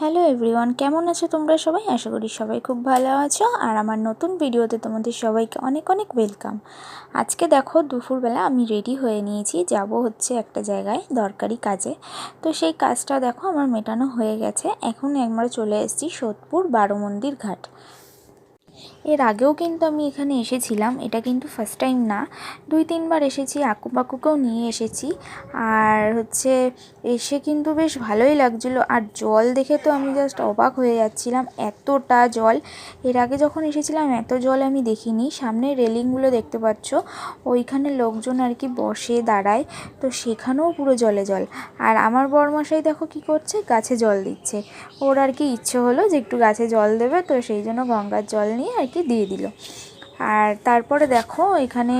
Hello everyone কেমন আছো তোমরা সবাই? আশা করি সবাই খুব ভালো আছো। আর আমার নতুন ভিডিওতে তোমাদের সবাইকে অনেক অনেক ওয়েলকাম আজকে দেখো দুপুরবেলা আমি রেডি হয়ে নিয়েছি, যাব হচ্ছে একটা জায়গায় দরকারি কাজে। তো সেই কাজটা দেখো আমার মেটানো হয়ে গেছে। এখন একবার চলে এসেছি সোদপুর বারো মন্দির ঘাট। এর আগেও কিন্তু আমি এখানে এসেছিলাম, এটা কিন্তু ফার্স্ট টাইম না। দুই, তিনবার এসেছি আকু পাকুকেও নিয়ে এসেছি। আর হচ্ছে, এসে কিন্তু বেশ ভালোই লাগছিল। আর জল দেখে তো আমি জাস্ট অবাক হয়ে যাচ্ছিলাম, এতটা জল। এর আগে যখন এসেছিলাম, এত জল আমি দেখিনি। সামনে রেলিংগুলো দেখতে পাচ্ছ, ওইখানে লোকজন আর কি বসে দাঁড়ায়। তো সেখানেও পুরো জলে জল। আর আমার বরমশাই দেখো কি করছে, গাছে জল দিচ্ছে। ওর আর কি ইচ্ছে হলো যে একটু গাছে জল দেবে, তো সেই জন্য গঙ্গার জল নিয়ে আর কি দিয়ে দিল। আর তারপরে দেখো, এখানে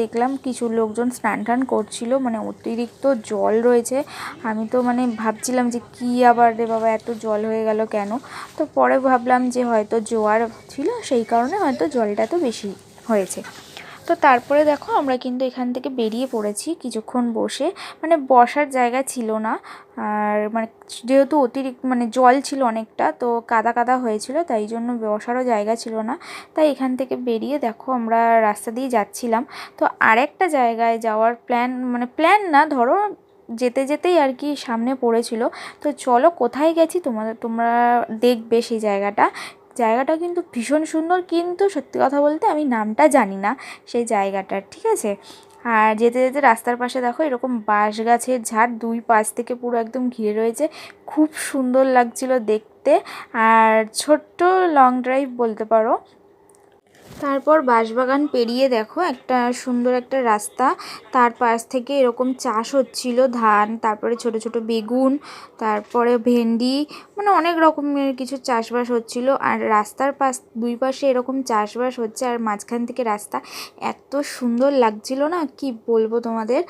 দেখলাম কিছু লোকজন স্নান টান করছিল মানে অতিরিক্ত জল রয়েছে। আমি তো মানে ভাবছিলাম যে কি আবার রে বাবা, এত জল হয়ে গেল কেন? তো পরে ভাবলাম যে হয়তো জোয়ার ছিল, সেই কারণে হয়তো জলটা তো বেশি হয়েছে। তো তারপরে দেখো আমরা কিন্তু এখান থেকে বেরিয়ে পড়েছি কিছুক্ষণ বসে। মানে বসার জায়গা ছিল না। আর মানে যেহেতু অতিরিক্ত মানে জল ছিল অনেকটা, তো কাদা কাদা হয়েছিল, তাই জন্য বসারও জায়গা ছিল না। তাই এখান থেকে বেরিয়ে দেখো আমরা রাস্তা দিয়ে যাচ্ছিলাম। তো আরেকটা জায়গায় যাওয়ার প্ল্যান মানে প্ল্যান না, ধরো যেতে যেতেই আর কি সামনে পড়েছিল। তো চলো কোথায় গেছি তোমাদের, তোমরা দেখবে সেই জায়গাটা। জায়গাটা কিন্তু ভীষণ সুন্দর, কিন্তু সত্যি কথা বলতে আমি নামটা জানি না সেই জায়গাটার, ঠিক আছে? আর যেতে যেতে রাস্তার পাশে দেখো এরকম বাঁশ গাছের ঝাড়, দুই পাশ থেকে পুরো একদম ঘিরে রয়েছে। খুব সুন্দর লাগছিল দেখতে। আর ছোট্ট লং ড্রাইভ বলতে পারো তারপর বাঁশবাগান পেরিয়ে দেখো একটা সুন্দর একটা রাস্তা। তার পাশ থেকে এরকম চাষ হচ্ছিল, ধান, তারপরে ছোট ছোট বেগুন, তারপরে ভেন্ডি মানে অনেক রকমের কিছু চাষবাস হচ্ছিল। আর রাস্তার পাশ, দুই পাশে এরকম চাষবাস হচ্ছে আর মাঝখান থেকে রাস্তা। এত সুন্দর লাগছিল না? কি বলব তোমাদের?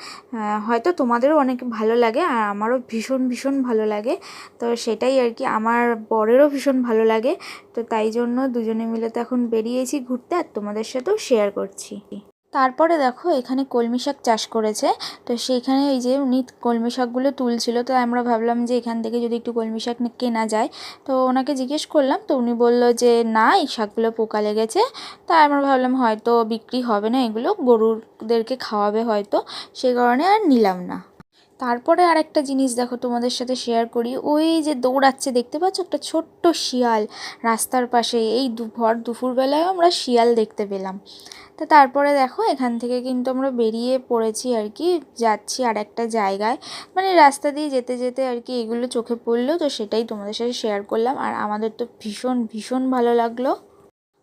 হয়তো তোমাদেরও অনেক ভালো লাগে আর আমারও ভীষণ ভীষণ ভালো লাগে। তো সেটাই আর কি, আমার বরেরও ভীষণ ভালো লাগে। তো তাই জন্য দুজনে মিলে তো এখন বেরিয়েছি ঘুরতে। আর তোমাদের সাথেও শেয়ার করছি। তারপরে দেখো, এখানে কলমি শাক চাষ করেছে। তো সেইখানে এই যে উনি কলমি শাকগুলো তুলছিল, তো আমরা ভাবলাম যে এখান থেকে যদি একটু কলমি শাক কেনা যায়। তো ওনাকে জিজ্ঞেস করলাম, তো উনি বলল যে, না, এই শাকগুলো পোকা লেগেছে। তা আমরা ভাবলাম, হয়তো বিক্রি হবে না, এগুলো গরুদেরকে খাওয়াবে হয়তো। সে কারণে আর নিলাম না। তারপরে আর একটা জিনিস দেখো তোমাদের সাথে শেয়ার করি। ওই যে দৌড়াচ্ছে, দেখতে পাচ্ছ? একটা ছোট্ট শিয়াল রাস্তার পাশে, এই দুপুর দুপুরবেলায় আমরা শিয়াল দেখতে পেলাম। তো তারপরে দেখো, এখান থেকে কিন্তু আমরা বেরিয়ে পড়েছি আর কি, যাচ্ছি আর একটা জায়গায়। মানে রাস্তা দিয়ে যেতে যেতে আর কি এগুলো চোখে পড়ল, তো সেটাই তোমাদের সাথে শেয়ার করলাম। আর আমাদের তো ভীষণ ভীষণ ভালো লাগল।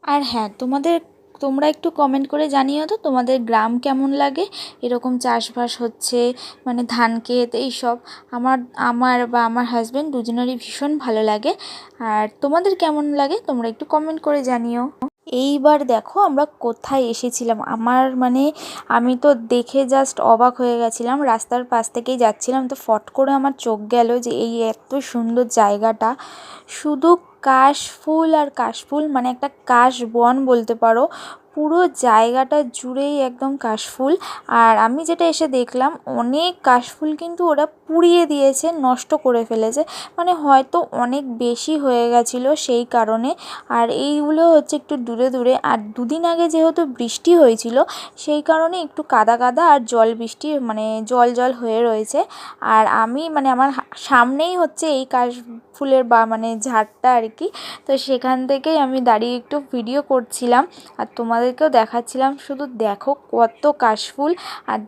আর হ্যাঁ তোমাদের তোমরা একটু কমেন্ট করে জানিও তো তোমাদের গ্রাম কেমন লাগে? এরকম চাষবাস হচ্ছে মানে ধান ক্ষেত এইসব। আমার আমার বা আমার হাজব্যান্ড দুজনেরই ভীষণ ভালো লাগে। আর তোমাদের কেমন লাগে? তোমরা একটু কমেন্ট করে জানিও। এইবার দেখো আমরা কোথায় এসেছিলাম। আমার মানে আমি তো দেখে জাস্ট অবাক হয়ে গেছিলাম। রাস্তার পাশ থেকেই যাচ্ছিলাম তো ফট করে আমার চোখ গেল যে এই এত সুন্দর জায়গাটা। শুধু কাশফুল আর কাশফুল মানে একটা কাশ বন বলতে পারো। পুরো জায়গাটা জুড়েই একদম কাশফুল। আর আমি যেটা এসে দেখলাম, অনেক কাশফুল কিন্তু ওরা পুড়িয়ে দিয়েছে, নষ্ট করে ফেলেছে। মানে হয়তো অনেক বেশি হয়ে গেছিল সেই কারণে। আর এইগুলো হচ্ছে একটু দূরে দূরে। আর দুদিন আগে যেহেতু বৃষ্টি হয়েছিল, সেই কারণে একটু কাদা কাদা আর জল বৃষ্টি মানে জল জল হয়ে রয়েছে। আর আমি মানে আমার সামনেই হচ্ছে এই কাশ ফুলের বা মানে ঝাড়টা আর কি। তো সেখান থেকেই আমি দাঁড়িয়ে একটু ভিডিও করছিলাম। আর তোমাদেরকেও দেখাচ্ছিলাম, শুধু দেখো কত কাশফুল। আর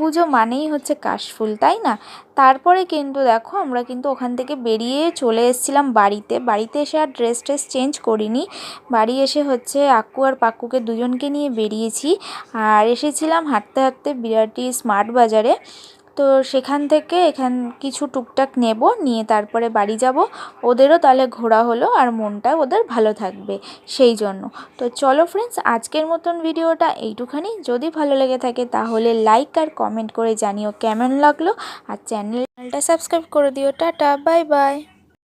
পুজো মানেই হচ্ছে কাশফুল, তাই না? তারপরে কিন্তু দেখো আমরা কিন্তু ওখান থেকে বেরিয়ে চলে এসেছিলাম বাড়িতে। বাড়িতে এসে আর ড্রেস ট্রেস চেঞ্জ করিনি। বাড়ি এসে হচ্ছে আকু আর পাক্কুকে দুজনকে নিয়ে বেরিয়েছি। আর এসেছিলাম হাঁটতে হাঁটতে বিরাটি স্মার্ট বাজারে। তো সেখান থেকে এখান কিছু টুকটাক নেব, নিয়ে তারপরে বাড়ি যাব। ওদেরও তাহলে ঘোরা হলো আর মনটা ওদের ভালো থাকবে সেই জন্য। তো চলো ফ্রেন্ডস আজকের মতন ভিডিওটা এইটুখানি। যদি ভালো লেগে থাকে তাহলে লাইক আর কমেন্ট করে জানিও কেমন লাগল। আর চ্যানেলটা সাবস্ক্রাইব করে দিও। Tata bye bye